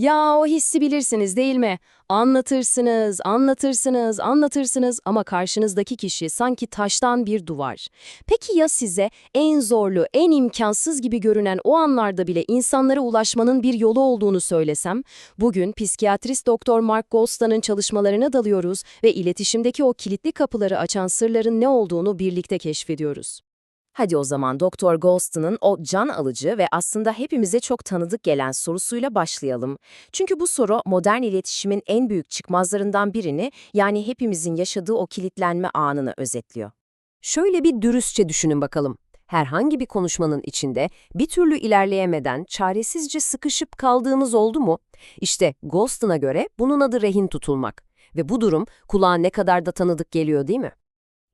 Ya o hissi bilirsiniz değil mi? Anlatırsınız, anlatırsınız, anlatırsınız ama karşınızdaki kişi sanki taştan bir duvar. Peki ya size en zorlu, en imkansız gibi görünen o anlarda bile insanlara ulaşmanın bir yolu olduğunu söylesem? Bugün psikiyatrist Doktor Mark Goldstein'ın çalışmalarına dalıyoruz ve iletişimdeki o kilitli kapıları açan sırların ne olduğunu birlikte keşfediyoruz. Hadi o zaman Doktor Goldstein'ın o can alıcı ve aslında hepimize çok tanıdık gelen sorusuyla başlayalım. Çünkü bu soru modern iletişimin en büyük çıkmazlarından birini yani hepimizin yaşadığı o kilitlenme anını özetliyor. Şöyle bir dürüstçe düşünün bakalım. Herhangi bir konuşmanın içinde bir türlü ilerleyemeden çaresizce sıkışıp kaldığımız oldu mu? İşte Goldstein'a göre bunun adı rehin tutulmak. Ve bu durum kulağa ne kadar da tanıdık geliyor değil mi?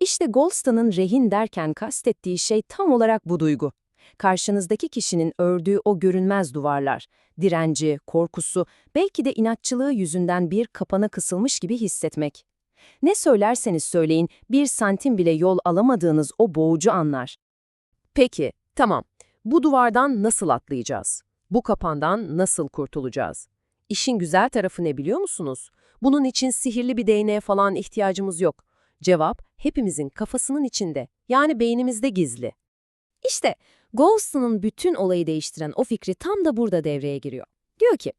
İşte Goldstein'ın rehin derken kastettiği şey tam olarak bu duygu. Karşınızdaki kişinin ördüğü o görünmez duvarlar, direnci, korkusu, belki de inatçılığı yüzünden bir kapana kısılmış gibi hissetmek. Ne söylerseniz söyleyin bir santim bile yol alamadığınız o boğucu anlar. Peki, tamam. Bu duvardan nasıl atlayacağız? Bu kapandan nasıl kurtulacağız? İşin güzel tarafı ne biliyor musunuz? Bunun için sihirli bir değneğe falan ihtiyacımız yok. Cevap hepimizin kafasının içinde, yani beynimizde gizli. İşte Goldstein'ın bütün olayı değiştiren o fikri tam da burada devreye giriyor. Diyor ki,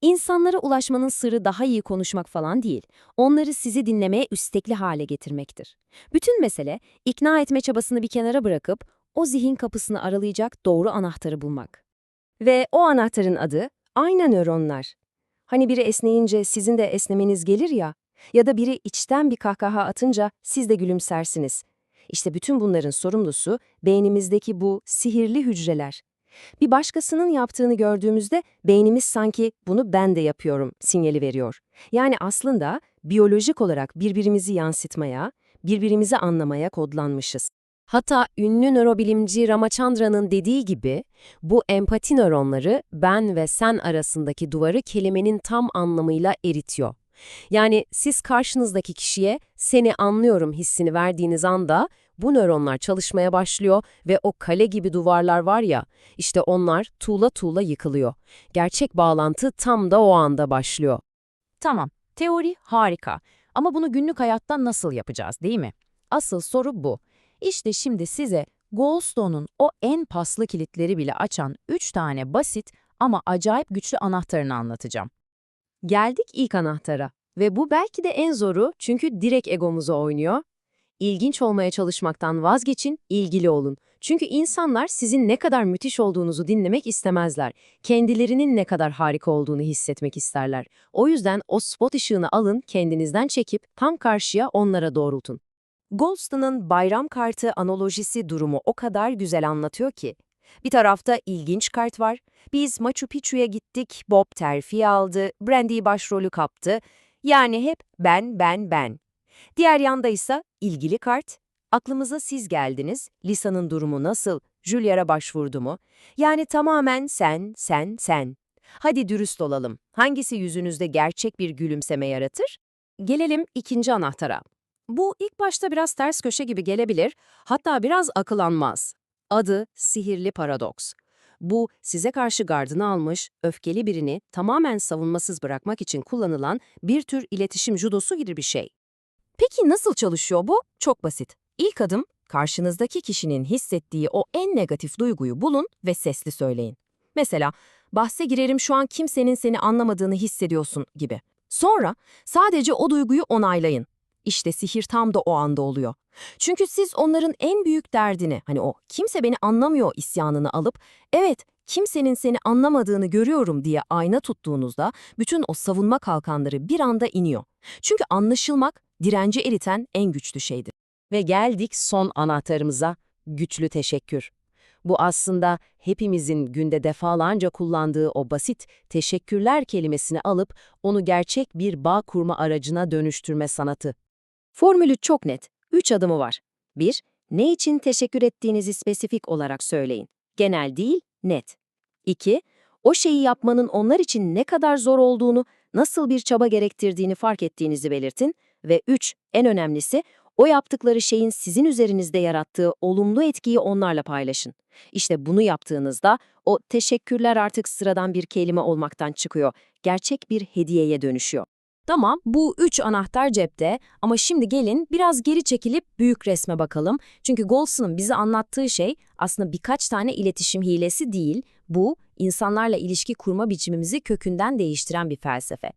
insanlara ulaşmanın sırrı daha iyi konuşmak falan değil, onları sizi dinlemeye üstekli hale getirmektir. Bütün mesele, ikna etme çabasını bir kenara bırakıp, o zihin kapısını aralayacak doğru anahtarı bulmak. Ve o anahtarın adı, ayna nöronlar. Hani biri esneyince sizin de esnemeniz gelir ya, ya da biri içten bir kahkaha atınca siz de gülümsersiniz. İşte bütün bunların sorumlusu beynimizdeki bu sihirli hücreler. Bir başkasının yaptığını gördüğümüzde beynimiz sanki bunu ben de yapıyorum sinyali veriyor. Yani aslında biyolojik olarak birbirimizi yansıtmaya, birbirimizi anlamaya kodlanmışız. Hatta ünlü nörobilimci Ramachandra'nın dediği gibi, bu empati nöronları ben ve sen arasındaki duvarı kelimenin tam anlamıyla eritiyor. Yani siz karşınızdaki kişiye seni anlıyorum hissini verdiğiniz anda bu nöronlar çalışmaya başlıyor ve o kale gibi duvarlar var ya, işte onlar tuğla tuğla yıkılıyor. Gerçek bağlantı tam da o anda başlıyor. Tamam, teori harika ama bunu günlük hayatta nasıl yapacağız değil mi? Asıl soru bu. İşte şimdi size Goldstone'un o en paslı kilitleri bile açan 3 tane basit ama acayip güçlü anahtarını anlatacağım. Geldik ilk anahtara ve bu belki de en zoru çünkü direkt egomuza oynuyor. İlginç olmaya çalışmaktan vazgeçin, ilgili olun. Çünkü insanlar sizin ne kadar müthiş olduğunuzu dinlemek istemezler. Kendilerinin ne kadar harika olduğunu hissetmek isterler. O yüzden o spot ışığını alın, kendinizden çekip tam karşıya onlara doğrultun. Goldstein'ın bayram kartı analojisi durumu o kadar güzel anlatıyor ki. Bir tarafta ilginç kart var. Biz Machu Picchu'ya gittik, Bob terfi aldı, Brandy başrolü kaptı. Yani hep ben, ben, ben. Diğer yanda ise ilgili kart. Aklımıza siz geldiniz, Lisa'nın durumu nasıl, Julia'ya başvurdu mu? Yani tamamen sen, sen, sen. Hadi dürüst olalım. Hangisi yüzünüzde gerçek bir gülümseme yaratır? Gelelim ikinci anahtara. Bu ilk başta biraz ters köşe gibi gelebilir, hatta biraz akılanmaz. Adı sihirli paradoks. Bu, size karşı gardını almış, öfkeli birini tamamen savunmasız bırakmak için kullanılan bir tür iletişim judosu gibi bir şey. Peki nasıl çalışıyor bu? Çok basit. İlk adım, karşınızdaki kişinin hissettiği o en negatif duyguyu bulun ve sesli söyleyin. Mesela, bahse girerim şu an kimsenin seni anlamadığını hissediyorsun gibi. Sonra sadece o duyguyu onaylayın. İşte sihir tam da o anda oluyor. Çünkü siz onların en büyük derdini, hani o kimse beni anlamıyor isyanını alıp, evet kimsenin seni anlamadığını görüyorum diye ayna tuttuğunuzda bütün o savunma kalkanları bir anda iniyor. Çünkü anlaşılmak direnci eriten en güçlü şeydir. Ve geldik son anahtarımıza, güçlü teşekkür. Bu aslında hepimizin günde defalarca kullandığı o basit teşekkürler kelimesini alıp onu gerçek bir bağ kurma aracına dönüştürme sanatı. Formülü çok net. Üç adımı var. 1. Ne için teşekkür ettiğinizi spesifik olarak söyleyin. Genel değil, net. 2. O şeyi yapmanın onlar için ne kadar zor olduğunu, nasıl bir çaba gerektirdiğini fark ettiğinizi belirtin. Ve 3. En önemlisi, O yaptıkları şeyin sizin üzerinizde yarattığı olumlu etkiyi onlarla paylaşın. İşte bunu yaptığınızda o teşekkürler artık sıradan bir kelime olmaktan çıkıyor. Gerçek bir hediyeye dönüşüyor. Tamam, bu üç anahtar cepte ama şimdi gelin biraz geri çekilip büyük resme bakalım. Çünkü Goldson'un bize anlattığı şey aslında birkaç tane iletişim hilesi değil, bu insanlarla ilişki kurma biçimimizi kökünden değiştiren bir felsefe.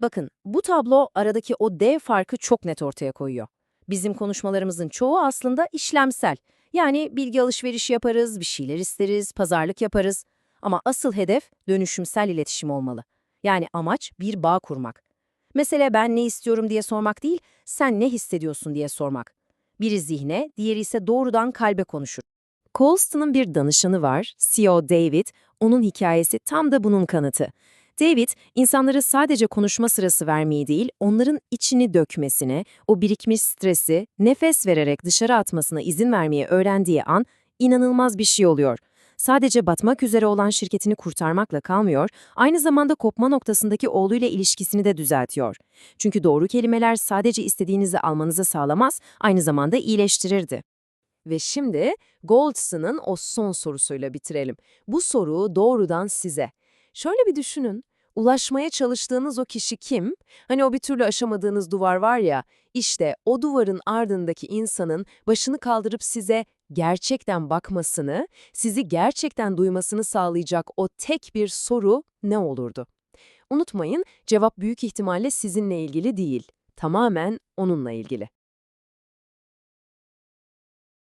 Bakın, bu tablo aradaki o dev farkı çok net ortaya koyuyor. Bizim konuşmalarımızın çoğu aslında işlemsel. Yani bilgi alışverişi yaparız, bir şeyler isteriz, pazarlık yaparız. Ama asıl hedef dönüşümsel iletişim olmalı. Yani amaç bir bağ kurmak. Mesele ben ne istiyorum diye sormak değil, sen ne hissediyorsun diye sormak. Biri zihne, diğeri ise doğrudan kalbe konuşur. Colston'un bir danışanı var, CEO David. Onun hikayesi tam da bunun kanıtı. David, insanlara sadece konuşma sırası vermeyi değil, onların içini dökmesine, o birikmiş stresi nefes vererek dışarı atmasına izin vermeyi öğrendiği an inanılmaz bir şey oluyor. Sadece batmak üzere olan şirketini kurtarmakla kalmıyor, aynı zamanda kopma noktasındaki oğluyla ilişkisini de düzeltiyor. Çünkü doğru kelimeler sadece istediğinizi almanızı sağlamaz, aynı zamanda iyileştirirdi. Ve şimdi Goldson'ın o son sorusuyla bitirelim. Bu soru doğrudan size. Şöyle bir düşünün. Ulaşmaya çalıştığınız o kişi kim? Hani o bir türlü aşamadığınız duvar var ya, işte o duvarın ardındaki insanın başını kaldırıp size gerçekten bakmasını, sizi gerçekten duymasını sağlayacak o tek bir soru ne olurdu? Unutmayın, cevap büyük ihtimalle sizinle ilgili değil, tamamen onunla ilgili.